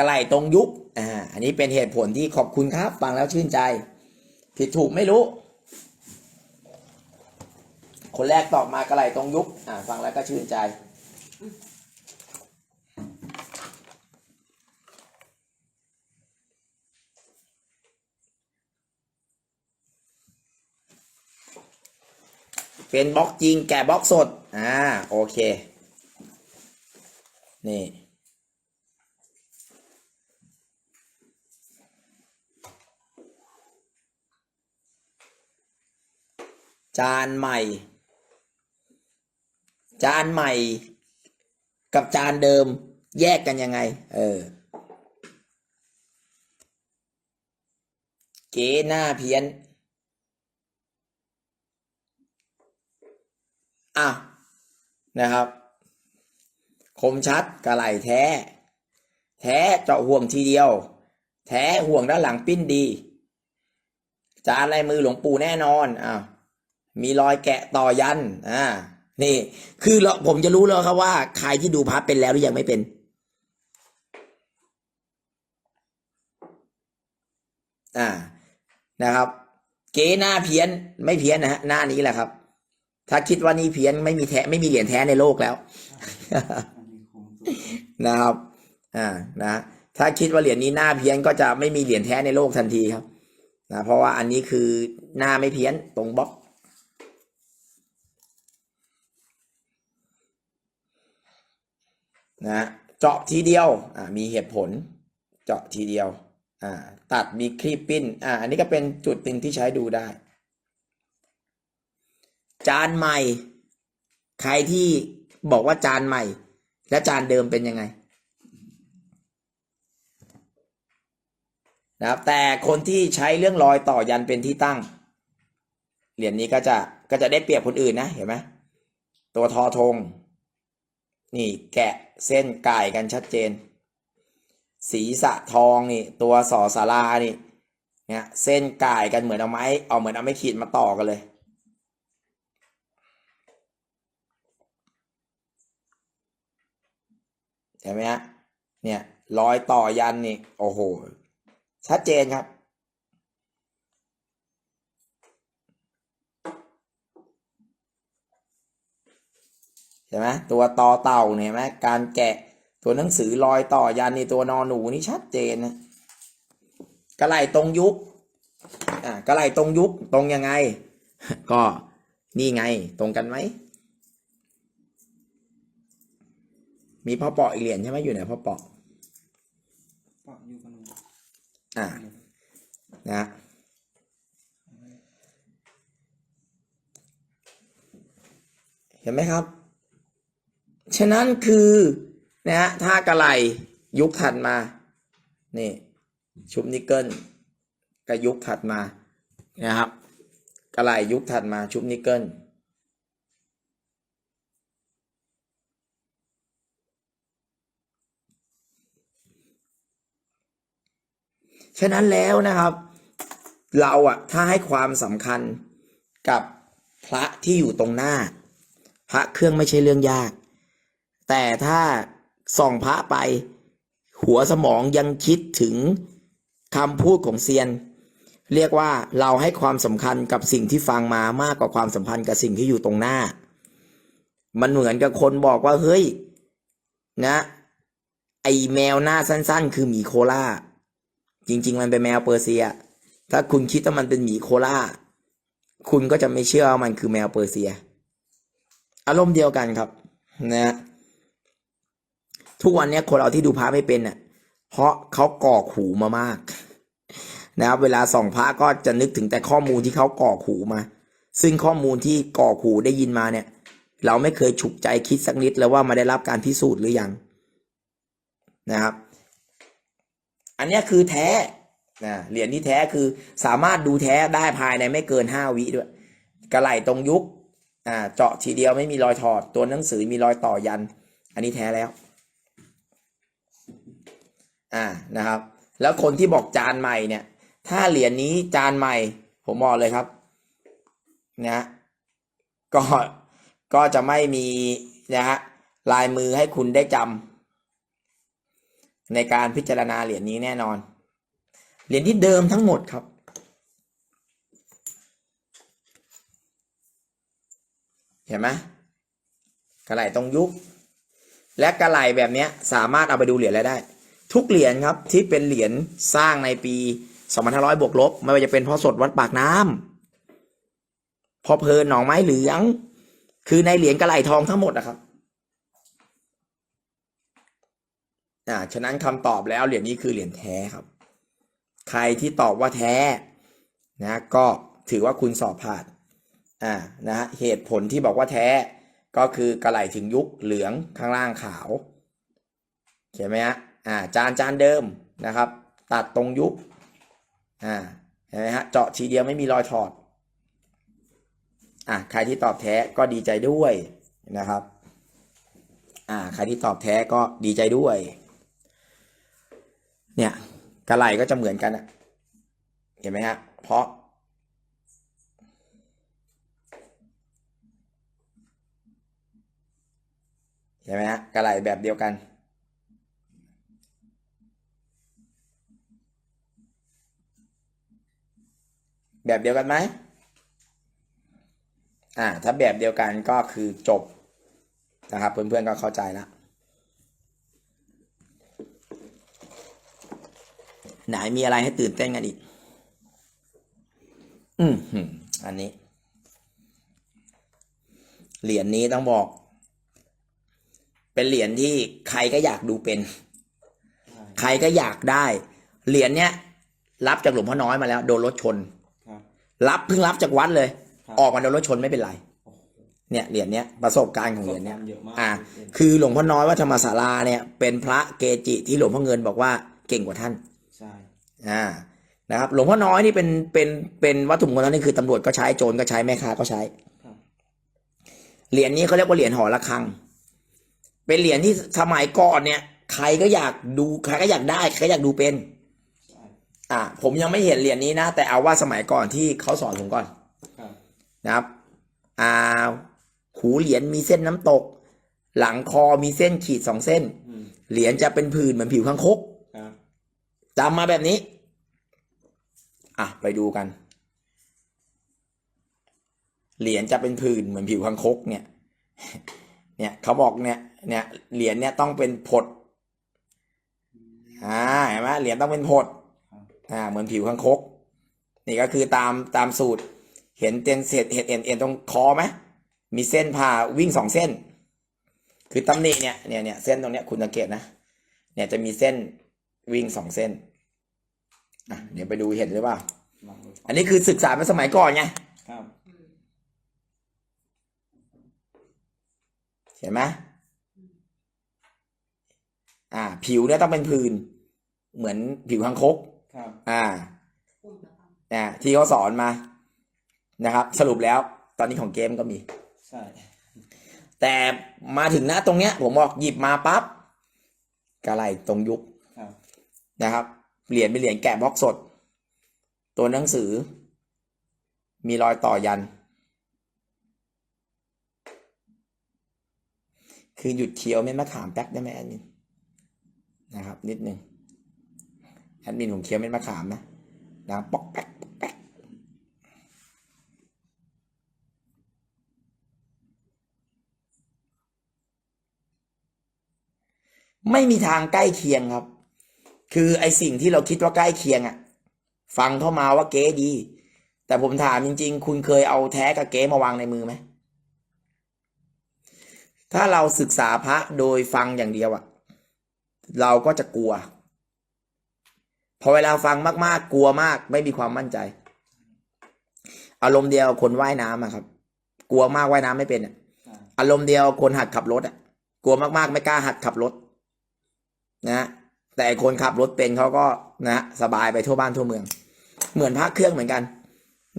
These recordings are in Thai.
กระไหลตรงยุบอ่าอันนี้เป็นเหตุผลที่ขอบคุณครับ ฟังแล้วชื่นใจ ผิดถูกไม่รู้ คนแรกตอบมากระไหลตรงยุบอ่าฟังแล้วก็ชื่นใจเป็นบล็อกจริงแกะบล็อกสด อ่า โอเค นี่ จานใหม่ จานใหม่ กับจานเดิมแยกกันยังไง เออ เก๋หน้าเพี้ยน อะ นะครับ คมชัดกระไหลแท้ แท้เจาะห่วงทีเดียว แท้ห่วงด้านหลังปิ้นดี จานลายมือหลวงปู่แน่นอนอ้าว มีรอยแกะต่อยันอ่านี่ คือเราผมจะรู้แล้วครับว่า ใครที่ดูพับเป็นแล้วหรือยังไม่เป็นอ่านะครับ เก๋หน้าเพี้ยนไม่เพี้ยนนะฮะหน้านี้แหละครับ ถ้าคิดว่านี่เพี้ยนไม่มีแท้ไม่มีเหรียญแท้ในโลกแล้วนะครับ อ่านะถ้าคิดว่าเหรียญนี้หน้าเพี้ยนก็จะไม่มีเหรียญแท้ในโลกทันทีครับนะเพราะว่าอันนี้คือหน้าไม่เพี้ยนตรงบล็อก นะเจาะทีเดียวอ่ามีเหตุผลเจาะทีเดียวอ่าตัดมีคลีปปิ้นอ่าอันนี้ก็เป็นจุดหนึ่งที่ใช้ดูได้ จานใหม่ ใครที่บอกว่าจานใหม่ และจานเดิมเป็นยังไงนะครับแต่คนที่ใช้เรื่องรอยต่อยันเป็นที่ตั้ง เหรียญนี้ก็จะก็จะได้เปรียบคนอื่นนะเห็นไหมตัวทอธง นี่แกะเส้นก่ายกันชัดเจนศีระทองนี่ ตัวสอสารานี่เนี่ยเส้นก่ายกันเหมือนเอาไม้เอาเหมือนเอาไม้ขีดมาต่อกันเลยเห็นไหมฮะเนี่ยรอยต่อยันนี่ โอ้โห ชัดเจนครับ เห็นไหมตัวต่อเต่าเนี่ยเห็นไหมการแกะตัวหนังสือรอยต่อยันนี่ตัวนอนหนูนี่ชัดเจนนะกระไหลตรงยุบอ่ากระไหลตรงยุบตรงยังไง ก็นี่ไงตรงกันไหมมีพ่อปออีกเหรียญใช่ไหมอยู่ไหนพ่อปอปะอยู่กันหนูอ่านะเห็นไหมครับ ฉะนั้นคือนะฮะถ้ากระไหลยุคถัดมานี่ชุบนิกเกิลก็ยุคถัดมานะครับ กระไหลยุคถัดมาชุบนิกเกิลฉะนั้นแล้วนะครับ เราอะถ้าให้ความสำคัญกับพระที่อยู่ตรงหน้า พระเครื่องไม่ใช่เรื่องยาก แต่ถ้าส่องพระไป หัวสมองยังคิดถึงคำพูดของเซียน เรียกว่าเราให้ความสำคัญกับสิ่งที่ฟังมามากกว่าความสัมพันธ์กับสิ่งที่อยู่ตรงหน้า มันเหมือนกับคนบอกว่าเฮ้ยนะไอแมวหน้าสั้น ๆ คือหมีโคล่าจริง ๆ มันเป็นแมวเปอร์เซีย ถ้าคุณคิดว่ามันเป็นหมีโคล่าคุณก็จะไม่เชื่อว่ามันคือแมวเปอร์เซีย อารมณ์เดียวกันครับ นะ ทุกวันนี้คนเราที่ดูพระไม่เป็นอะเพราะเขากรอกหูมามาก นะครับ เวลาส่องพระก็จะนึกถึงแต่ข้อมูลที่เขากรอกหูมา ซึ่งข้อมูลที่กรอกหูได้ยินมาเนี่ย เราไม่เคยฉุกใจคิดสักนิดเลยว่ามาได้รับการพิสูจน์หรือยังนะครับ อันนี้คือแท้นะเหรียญที่แท้คือสามารถดูแท้ได้ภายในไม่เกินห้าวิด้วย กระไหลตรงยุคอ่าเจาะทีเดียวไม่มีรอยถอด ตัวหนังสือมีรอยต่อยัน อันนี้แท้แล้ว อ่านะครับ แล้วคนที่บอกจานใหม่เนี่ย ถ้าเหรียญนี้จานใหม่ ผมบอกเลยครับนะก็ก็จะไม่มีนะฮะลายมือให้คุณได้จในการพิจารณาเหรียญนี้แน่นอน เหรียญที่เดิมทั้งหมดครับ เห็นไหมกระไหลตรงยุคและกระไหลแบบเนี้ยสามารถเอาไปดูเหรียญอะไรได้ ทุกเหรียญครับที่เป็นเหรียญสร้างในปี 2500 บวกลบ ไม่ว่าจะเป็นพ่อสดวัดปากน้ำพ่อเพลินหนองไม้เหลือง คือในเหรียญกระไหลทองทั้งหมดนะครับอ่าฉะนั้นคำตอบแล้วเหรียญนี้คือเหรียญแท้ครับ ใครที่ตอบว่าแท้นะก็ถือว่าคุณสอบผ่านอ่านะฮะเหตุผลที่บอกว่าแท้ก็คือกระไหลถึงยุคเหลืองข้างล่างขาวเห็นไหมฮะ อ่าจานจานเดิมนะครับ ตัดตรงยุคอ่าเห็นไหมฮะเจาะทีเดียวไม่มีรอยถอดอ่าใครที่ตอบแท้ก็ดีใจด้วยนะครับอ่าใครที่ตอบแท้ก็ดีใจด้วย เนี่ยกระไหลก็จะเหมือนกันอะเห็นไหมฮะเพราะเห็นไหมฮะกระไหลแบบเดียวกัน แบบเดียวกันไหมอ่า ถ้าแบบเดียวกันก็คือจบนะครับเพื่อนๆก็เข้าใจแล้วไหนมีอะไรให้ตื่นเต้นกันอีก อืมอันนี้ เหรียญนี้ต้องบอก เป็นเหรียญที่ใครก็อยากดูเป็น ใครก็อยากได้ เหรียญเนี้ย รับจากหลวงพ่อน้อยมาแล้ว โดนรถชน รับรับเพิ่งรับจากวัดเลย ครับ ออกมาโดนรถชนไม่เป็นไรโอ้โหเนี่ยเหรียญเนี้ยประสบการณ์ของเหรียญเนี้ยประสบการณ์เยอะมากอ่าเยอะคือหลวงพ่อน้อยวัดธรรมศาลาเนี่ยเป็นพระเกจิที่หลวงพ่อเงินบอกว่าเก่งกว่าท่าน ใช่อ่า นะครับ หลวงพ่อน้อยนี่เป็น เป็น เป็นวัตถุมงคลนี่คือตำรวจก็ใช้ โจรก็ใช้ แม่ค้าก็ใช้ ครับเหรียญนี้เขาเรียกว่าเหรียญหอระฆัง เป็นเหรียญที่สมัยก่อนเนี่ย ใครก็อยากดู ใครก็อยากได้ ใครก็อยากดูเป็นใช่ อ่าผมยังไม่เห็นเหรียญนี้นะ แต่เอาว่าสมัยก่อนที่เขาสอนผมก่อนครับ นะครับ อ่า หูเหรียญมีเส้นน้ำตก หลังคอมีเส้นขีดสองเส้น อืมเหรียญจะเป็นผื่นเหมือนผิวข้างคกครับ จำมาแบบนี้ อะ ไปดูกัน เหรียญจะเป็นผื่นเหมือนผิวคังคกเนี่ย เนี่ยเขาบอกเนี่ย เนี่ย เหรียญเนี่ยต้องเป็นผด อ่า เห็นไหมเหรียญต้องเป็นผดครับ อ่าเหมือนผิวคังคก นี่ก็คือตามตามสูตร เห็นเต็นเศษเห็นเอ็นเอ็นตรงคอไหมมีเส้นผ่าวิ่งสองเส้น คือตำหนิเนี่ยเนี่ยเนี่ยเส้นตรงเนี้ยคุณสังเกตนะ เนี่ยจะมีเส้นวิ่งสองเส้นอะเดี๋ยวไปดูเห็นหรือเปล่าวางไว้ก่อันนี้คือศึกษาเป็นสมัยก่อนไงครับเห็นไหมอ่า ผิวเนี่ยต้องเป็นพื้น เหมือนผิวคังคก ครับ อ่าอ่าที่เขาสอนมานะครับ สรุปแล้วตอนนี้ของเกมก็มี ใช่ แต่มาถึงหน้าตรงเนี้ย ผมบอกหยิบมาปั๊บกระไรตรงยุคครับนะครับเหรียญเป็นเหรียญแกะบล็อกสด ตัวหนังสือ มีรอยต่อยัน คือหยุดเคี้ยวเม็ดมะขามแป๊บได้ไหมแอดมินนะครับ นิดนึงแอ ดมินผมเคี้ยวเม็ดมะขามนะนะปอกแป๊กปอกแป๊กไม่มีทางใกล้เคียงครับ คือไอสิ่งที่เราคิดว่าใกล้เคียงอะฟังเข้ามาว่าเก๊ดี แต่ผมถามจริง ๆ คุณเคยเอาแท้กับเก๊มาวางในมือไหมถ้าเราศึกษาพระโดยฟังอย่างเดียวอะเราก็จะกลัว พอเวลาฟังมากๆ กลัวมาก ไม่มีความมั่นใจ อารมณ์เดียวคนว่ายน้ำอะครับ กลัวมากว่ายน้ำไม่เป็นอารมณ์เดียวคนหัดขับรถอะกลัวมากๆ ไม่กล้าหัดขับรถ นะแต่คนขับรถเป็นเขาก็นะสบายไปทั่วบ้านทั่วเมือง เหมือนพระเครื่องเหมือนกัน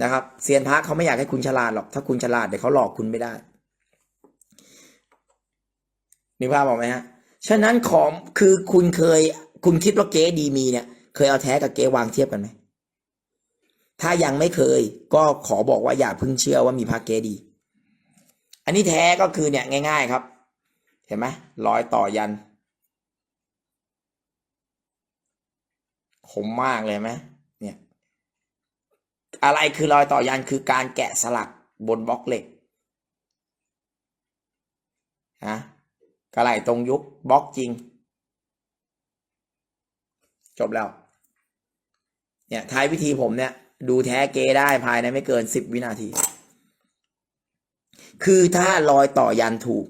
นะครับเซียนพระเขาไม่อยากให้คุณฉลาดหรอก ถ้าคุณฉลาดเดี๋ยวเขาหลอกคุณไม่ได้มีภาพบอกไหมฮะ ฉะนั้นของคือคุณเคย คุณคิดว่าเก๊ดีมีเนี่ย เคยเอาแท้กับเก๊วางเทียบกันไหมถ้ายังไม่เคย ก็ขอบอกว่าอย่าเพิ่งเชื่อว่ามีพระเก๊ดี อันนี้แท้ก็คือเนี่ยง่าย ๆครับ เห็นไหมรอยต่อยันคมมากเลยไหมเนี่ย อะไรคือรอยต่อยันคือการแกะสลักบนบล็อกเหล็กฮะกระไหลตรงยุคบล็อกจริง จบแล้ว เนี่ยท้ายวิธีผมเนี่ย ดูแท้เกได้ภายในไม่เกินสิบวินาที คือถ้ารอยต่อยันถูก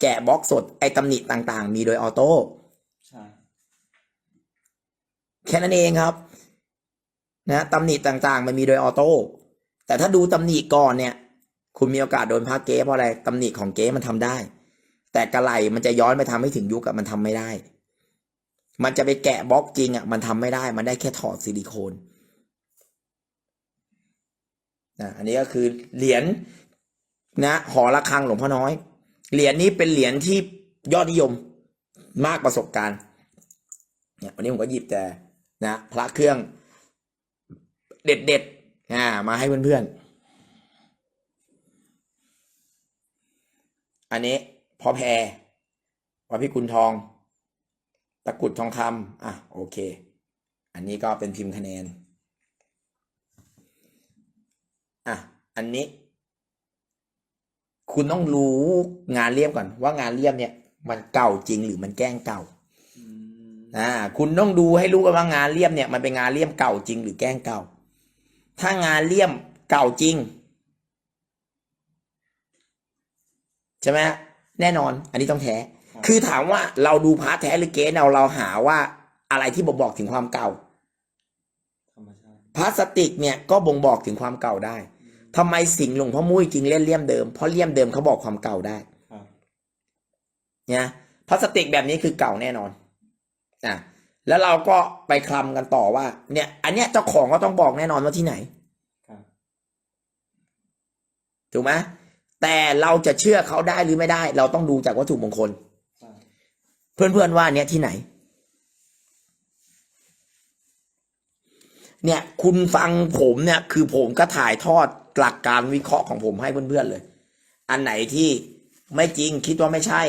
แกะบล็อกสดไอ้ตำหนิต่างๆ มีโดยออโต้ใช่แค่นั้นเองครับนะตำหนิต่างๆ มันมีโดยออโต้แต่ถ้าดูตำหนิก่อนเนี่ย คุณมีโอกาสโดนพาเก๊เพราะอะไรตำหนิของเก๊มันทำได้ แต่กระไหลมันจะย้อนไปทำให้ถึงยุคอะมันทำไม่ได้ มันจะไปแกะบล็อกจริงอะมันทำไม่ได้มันได้แค่ถอดซิลิโคนนะอันนี้ก็คือเหรียญนะหอระฆังหลวงพ่อน้อย เหรียญนี้เป็นเหรียญที่ยอดนิยมมากประสบการณ์เนี่ยวันนี้ผมก็หยิบแต่นะพระเครื่องเด็ดเด็ดอ่ามาให้เพื่อนๆ อันนี้พอแพรวัดพิกุลทอง ตะกรุดทองคำอะโอเค อันนี้ก็เป็นพิมพ์คะแนนอะอันนี้ คุณต้องรู้งานเลี่ยมก่อน ว่างานเลี่ยมเนี่ย มันเก่าจริงหรือมันแกล้งเก่าอืมอ่าคุณต้องดูให้รู้กันว่างานเลี่ยมเนี่ยมันเป็นงานเลี่ยมเก่าจริงหรือแกล้งเก่า ถ้างานเลี่ยมเก่าจริงใช่ไหมฮะแน่นอน อันนี้ต้องแท้ คือถามว่าเราดูพาร์ทแท้หรือเก๊เราเราหาว่าอะไรที่บ่งบอกถึงความเก่าธรรมชาติพลาสติกเนี่ยก็บ่งบอกถึงความเก่าได้ทำไมสิงห์หลวงพ่อมุ้ยจริงเล่นเลี่ยมเดิมเพราะเลี่ยมเดิมเขาบอกความเก่าได้ครับเนี่ยพลาสติกแบบนี้คือเก่าแน่นอนอะแล้วเราก็ไปคลำกันต่อว่า เนี่ย อันเนี้ยเจ้าของก็ต้องบอกแน่นอนว่าที่ไหนครับถูกไหมแต่เราจะเชื่อเขาได้หรือไม่ได้ เราต้องดูจากวัตถุมงคลใช่ เพื่อนๆว่าเนี่ยที่ไหน เนี่ย คุณฟังผมเนี่ย คือผมก็ถ่ายทอดหลักการวิเคราะห์ของผมให้เพื่อนๆเลย อันไหนที่ไม่จริงคิดว่าไม่ใช่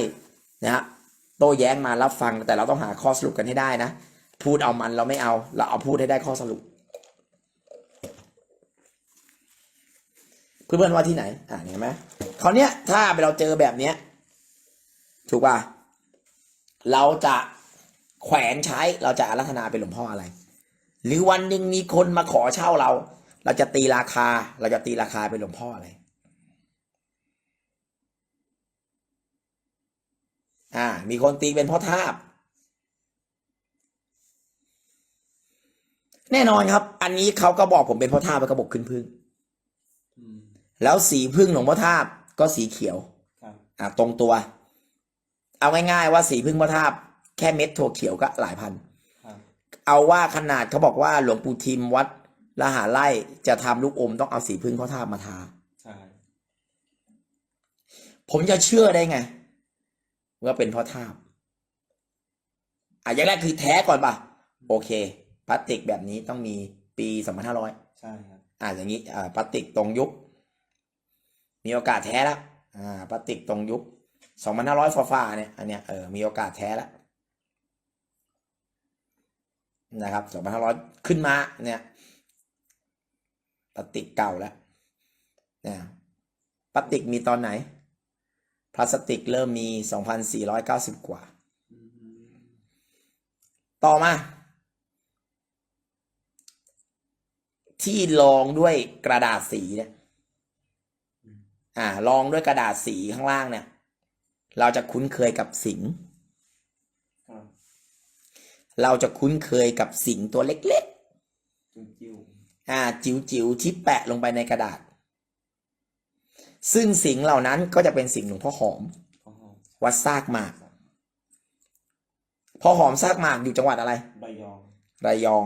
นะฮะโต้แย้งมารับฟังแต่เราต้องหาข้อสรุปกันให้ได้นะ พูดเอามันเราไม่เอา เราเอาพูดให้ได้ข้อสรุป เพื่อนๆว่าที่ไหน อ่าเห็นไหมคราวเนี้ยถ้าเราเจอแบบเนี้ย ถูกป่ะ เราจะแขวนใช้เราจะอารัธนาเป็นหลวงพ่ออะไร หรือวันหนึ่งมีคนมาขอเช่าเรา เราจะตีราคา เราจะตีราคาเป็นหลวงพ่ออะไรอ่า มีคนตีเป็นพ่อทาบ แน่นอนครับ อันนี้เขาก็บอกผมเป็นพ่อทาบแล้วก็บอกขึ้นพึ่งอืมแล้วสีพึ่งหลวงพ่อทาบก็สีเขียวครับอ่าตรงตัว เอาง่ายๆว่าสีพึ่งพระธาตุแค่เม็ดถั่วเขียวก็หลายพันครับเอาว่าขนาดเขาบอกว่าหลวงปู่ทิมวัดละหาไร่จะทำลูกอมต้องเอาสีพึ่งพระธาตุมาทาใช่ผมจะเชื่อได้ไงว่าเป็นเพราะธาตุอะอย่างแรกคือแท้ก่อนป่ะ โอเคพลาสติกแบบนี้ต้องมีปีสองพันห้าร้อยใช่ครับอ่าอย่างนี้อ่าพลาสติกตรงยุค มีโอกาสแท้แล้วอ่าพลาสติกตรงยุค สองพันห้าร้อยฟ้าเนี่ย อันเนี้ยเออมีโอกาสแท้แล้วนะครับสองพันห้าร้อยขึ้นมาเนี่ยพลาสติกเก่าแล้วเนี่ยพลาสติกมีตอนไหน พลาสติกเริ่มมีสองพันสี่ร้อยเก้าสิบกว่า ต่อมา ที่รองด้วยกระดาษสีเนี่ยอ่ารองด้วยกระดาษสีข้างล่างเนี่ย เราจะคุ้นเคยกับสิงห์ครับเราจะคุ้นเคยกับสิงห์ตัวเล็กจิ้วจิ้วๆอ่า จิ๋วๆที่แปะลงไปในกระดาษ ซึ่งสิงห์เหล่านั้นก็จะเป็นสิงห์หลวงพ่อหอมข้าวหอม วัดซากหมากพ่อหอมซากหมากอยู่จังหวัดอะไรใบยอง ระยอง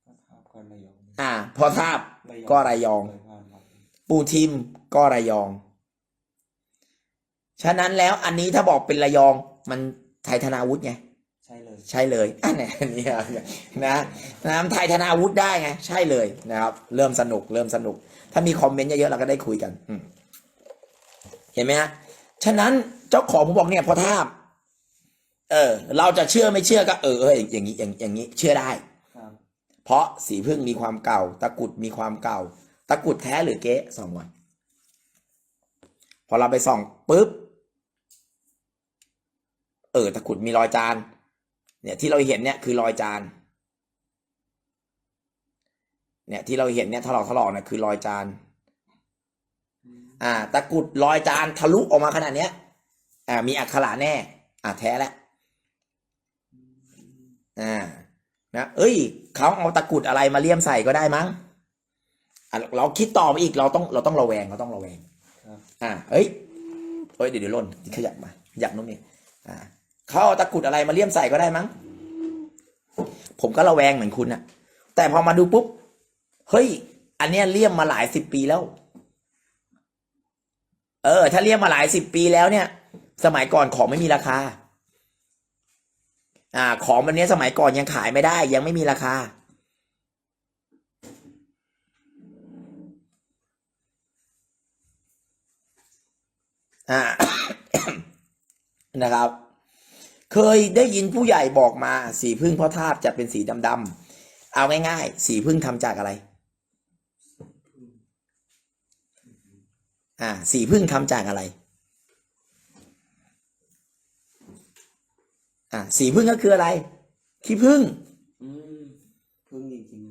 ก็ทาบก็ระยองอ่าพ่อทาบระยองก็ระยองเคยผ่านมา ปูทิมก็ระยอง ฉะนั้นแล้วอันนี้ถ้าบอกเป็นระยองมันไทยธนาวุฒิไง ใช่เลย ใช่เลยอันนี้อันนี้นะน้ำไทยธนาวุฒิได้ไง ใช่เลยนะครับ เริ่มสนุกเริ่มสนุก ถ้ามีคอมเมนต์เยอะๆเราก็ได้คุยกันอืมเห็นไหมฮะฉะนั้นเจ้าของผมบอกเนี่ยพอทาบเออ เราจะเชื่อไม่เชื่อก็เออเอออย่างนี้อย่างอย่างนี้ เชื่อได้ครับเพราะสีพึ่งมีความเก่า ตะกรุดมีความเก่า ตะกรุดแท้หรือเก๊ส่องก่อนพอเราไปส่องปุ๊บ เออตะกรุดมีรอยจาน เนี่ยที่เราเห็นเนี่ยคือรอยจาน เนี่ยที่เราเห็นเนี่ยถลอกถลอกเนี่ยคือรอยจาน อ่า ตะกรุดรอยจานทะลุออกมาขนาดเนี้ย อ่า มีอักขระแน่ อ่าแท้แล้ว อ่า นะ เอ้ย เขาเอาตะกรุดอะไรมาเลี่ยมใส่ก็ได้มั้ง อะเราคิดต่อไปอีกเราต้องเราต้องระแวงเราต้องระแวงครับอ่าเอ้ยเอ้ยเดี๋ยวเดี๋ยวล่นขยับมาขยับนู้นนี่อ่าเขาเอาตะกรุดอะไรมาเลี่ยมใส่ก็ได้มั้ง ผมก็ระแวงเหมือนคุณอะแต่พอมาดูปุ๊บ เฮ้ย อันเนี้ยเลี่ยมมาหลายสิบปีแล้ว เออ ถ้าเลี่ยมมาหลายสิบปีแล้วเนี่ย สมัยก่อนของไม่มีราคา อ่า ของแบบนี้สมัยก่อนยังขายไม่ได้ ยังไม่มีราคา อ่านะครับ เคยได้ยินผู้ใหญ่บอกมา สีพึ่งพ่อทาบจะเป็นสีดำๆเอาง่าย ๆ สีพึ่งทำจากอะไร อ่า สีพึ่งทำจากอะไร อ่า สีพึ่งก็คืออะไร ขี้พึ่งอืมพึ่งจริง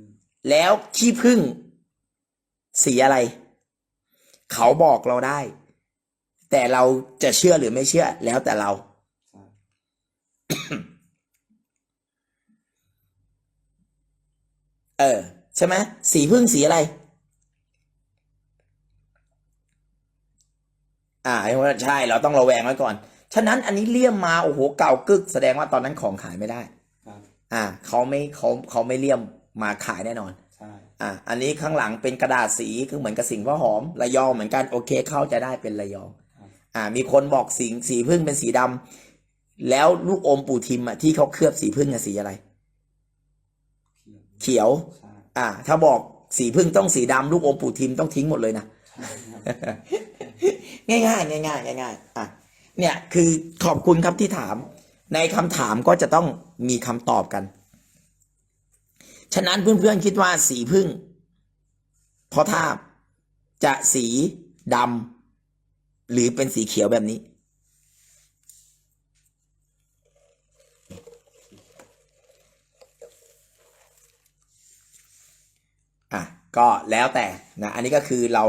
แล้วขี้พึ่ง สีอะไร เขาบอกเราได้ แต่เราจะเชื่อหรือไม่เชื่อแล้วแต่เราๆใช่เออ ใช่ไหมสีพึ่งสีอะไร อ่าใช่ เราต้องระแวงไว้ก่อน ฉะนั้นอันนี้เลี่ยมมาโอ้โหเก่ากึก แสดงว่าตอนนั้นของขายไม่ได้ครับอ่าเขาไม่เขาเขาไม่เลี่ยมมาขายแน่นอนใช่อ่าอันนี้ข้างหลังเป็นกระดาษสีคือเหมือนกับสิงห์พ่อหอม ระยองเหมือนกันโอเคเข้าใจะได้เป็นระยองครับ อ่ามีคนบอกสีสีพึ่งเป็นสีดำแล้วลูกอมปู่ทิมอะที่เขาเคลือบสีพึ่งอะสีอะไร เขียวเขียวใช่อ่า ถ้าบอกสีพึ่งต้องสีดำลูกอมปู่ทิมต้องทิ้งหมดเลยนะใช่ครับง่ายง่ายง่ายง่ายง่ายๆอะเนี่ยคือขอบคุณครับที่ถาม ในคำถามก็จะต้องมีคำตอบกัน ฉะนั้นเพื่อนๆคิดว่าสีพึ่งเพราะถ้าจะสีดำ หรือเป็นสีเขียวแบบนี้ อะ ก็แล้วแต่นะ อันนี้ก็คือเรา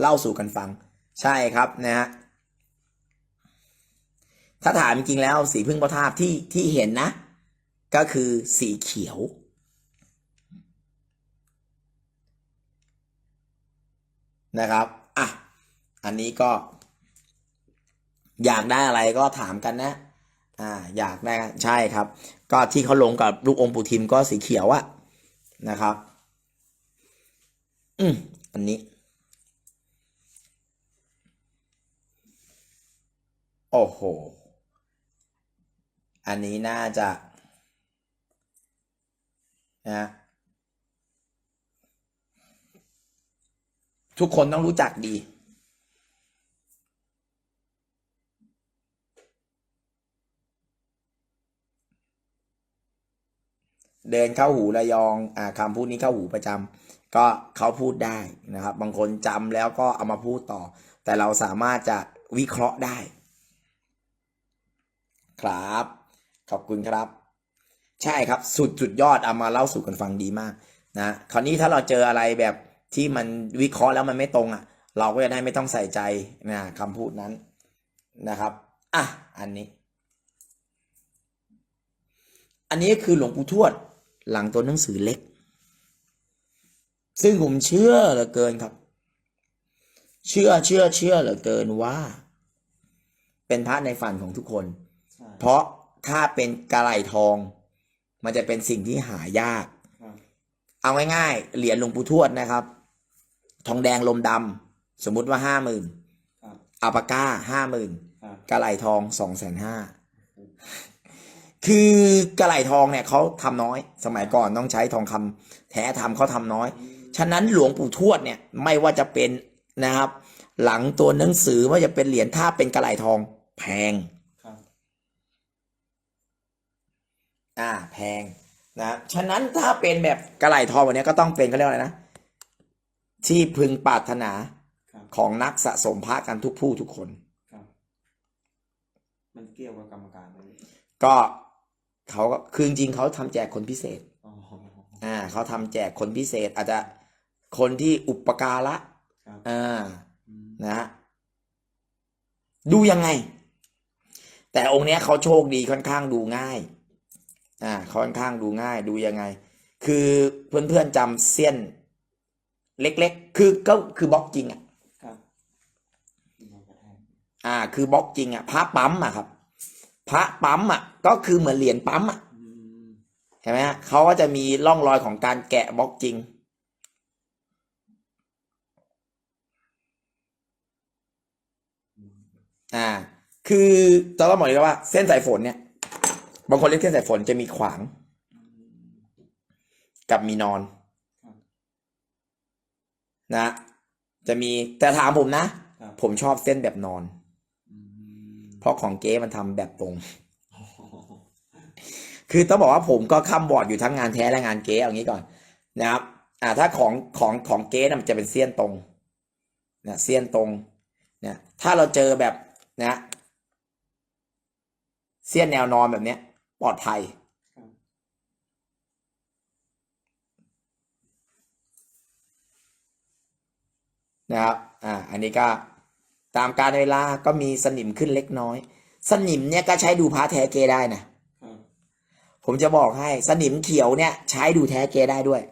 เล่าสู่กันฟัง ใช่ครับนะฮะ ถ้าถามจริงแล้วสีพึ่งประทาบที่ที่เห็นนะ ก็คือสีเขียวนะครับ อะ อันนี้ก็ อยากได้อะไรก็ถามกันนะ อ่า อยากได้ใช่ครับ ก็ที่เขาลงกับลูกอมปูทิมก็สีเขียวอะนะครับ อืมอันนี้ โอ้โห อันนี้น่าจะ นะทุกคนต้องรู้จักดี เดินเข้าหูระยองอ่าคำพูดนี้เข้าหูประจำก็เขาพูดได้นะครับ บางคนจำแล้วก็เอามาพูดต่อ แต่เราสามารถจะวิเคราะห์ได้ ครับ ขอบคุณครับ ใช่ครับ สุดสุดยอดเอามาเล่าสู่กันฟังดีมากนะคราวนี้ถ้าเราเจออะไรแบบที่มันวิเคราะห์แล้วมันไม่ตรงอะ เราก็จะได้ไม่ต้องใส่ใจนะคำพูดนั้นนะครับอะอันนี้ อันนี้คือหลวงปู่ทวด หลังตัวหนังสือเล็ก ซึ่งผมเชื่อเหลือเกินครับ เชื่อเชื่อเชื่อเหลือเกินว่า เป็นพระในฝันของทุกคนใช่เพราะถ้าเป็นกระไหลทอง มันจะเป็นสิ่งที่หายากครับเอาง่ายๆเหรียญหลวงปู่ทวดนะครับ ทองแดงลมดำสมมุติว่าห้าหมื่นครับอัลปาก้าห้าหมื่นครับกระไหลทองสองแสนห้า คือกระไหลทองเนี่ยเขาทำน้อย สมัยก่อนต้องใช้ทองคำแท้ทำเขาทำน้อย ฉะนั้นหลวงปู่ทวดเนี่ยไม่ว่าจะเป็นนะครับ หลังตัวหนังสือว่าจะเป็นเหรียญถ้าเป็นกระไหลทองแพงครับอ่าแพงนะฉะนั้นถ้าเป็นแบบกระไหลทองแบบเนี้ยก็ต้องเป็นเขาเรียกว่าอะไรนะ ที่พึงปรารถนาครับของนักสะสมพระกันทุกผู้ทุกคนครับมันเกี่ยวกับกรรมการไหมก็ เขาก็คือจริงๆเขาทำแจกคนพิเศษอ๋ออ่าเขาทำแจกคนพิเศษ อาจจะคนที่อุปการะครับอ่าอืมนะฮะดูยังไง แต่องค์เนี้ยเขาโชคดีค่อนข้างดูง่าย อ่าค่อนข้างดูง่าย ดูยังไง คือเพื่อนๆจำเส้นเล็ก ๆ คือก็คือบล็อกจริงอะครับที่มันกระแทกอ่า คือบล็อกจริงอะพระปั๊มอะครับ พระปั๊มอะ ก็คือเหมือนเหรียญปั๊มอะอืมเห็นไหมฮะเขาก็จะมีร่องรอยของการแกะบล็อกจริงอืมอ่า คือจะต้องบอกเลยว่าเส้นสายฝนเนี่ย บางคนเรียกเส้นสายฝนจะมีขวางอืมกับมีนอนครับนะ จะมีแต่ถามผมนะครับผมชอบเส้นแบบนอนอืมเพ ราะของเก๊มันทำแบบตรง คือต้องบอกว่าผมก็ค้ำบอร์ดอยู่ทั้งงานแท้และงานเก๊เอางี้ก่อนนะครับ อ่า ถ้าของของของเก๊นะมันจะเป็นเสี้ยนตรงนะเสี้ยนตรงเนี่ยถ้าเราเจอแบบนะเสี้ยนแนวนอนแบบเนี้ย ปลอดภัยนะครับ อ่า อันนี้ก็ ตามการเวลาก็มีสนิมขึ้นเล็กน้อย สนิมเนี่ยก็ใช้ดูพระแท้เกได้นะครับผมจะบอกให้สนิมเขียวเนี่ย ใช้ดูแท้เกได้ด้วย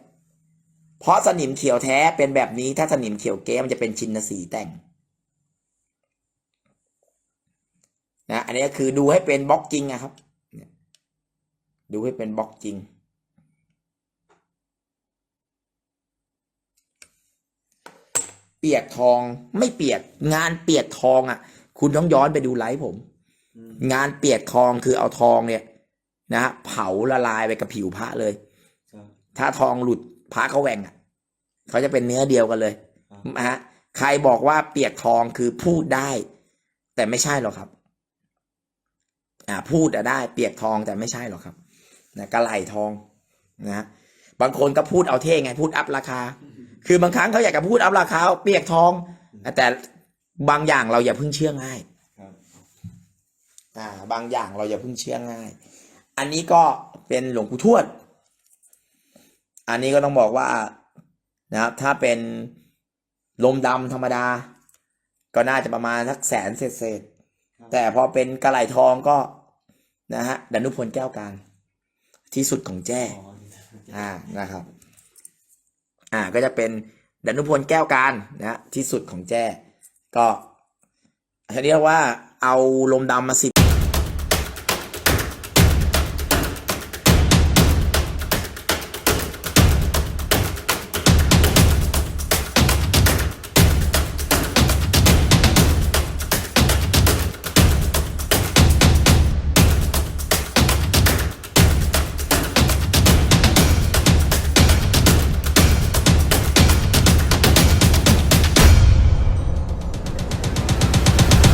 เพราะสนิมเขียวแท้เป็นแบบนี้ถ้าสนิมเขียวเก๊มันจะเป็นชินสีแต่งนะอันนี้ก็คือดูให้เป็นบล็อกจริงนะครับเนี่ยดูให้เป็นบล็อกจริง ปียกทองไม่เปียก งานเปียกทองอะ คุณต้องย้อนไปดูไลฟ์ผมอืมงานเปียกทองคือเอาทองเนี่ย นะฮะเผาละลายไปกับผิวพระเลยครับถ้าทองหลุดพระเขาแหว่งอะเขาจะเป็นเนื้อเดียวกันเลยครับนะฮะใครบอกว่าเปียกทองคือพูดได้ แต่ไม่ใช่หรอกครับ อ่า พูดอะได้เปียกทองแต่ไม่ใช่หรอกครับนะกระไหลทองนะฮะบางคนก็พูดเอาเท่ไง พูดอัพราคา คือบางครั้งเขาอยากจะพูดอัพราคาเปียกทอง แต่บางอย่างเราอย่าเพิ่งเชื่อง่ายครับอ่า บางอย่างเราอย่าเพิ่งเชื่อง่าย อันนี้ก็เป็นหลวงปู่ทวด อันนี้ก็ต้องบอกว่านะครับ ถ้าเป็นลมดำธรรมดา ก็น่าจะประมาณสักแสนเศษๆครับแต่พอเป็นกระไหลทองก็นะฮะดนุพลแก้วการที่สุดของแจ้อ่านะครับ อ่าก็จะเป็นดนุพลแก้วการนะที่สุดของแจ้ ก็อันนี้เรียกว่าเอาลมดำมาสิบ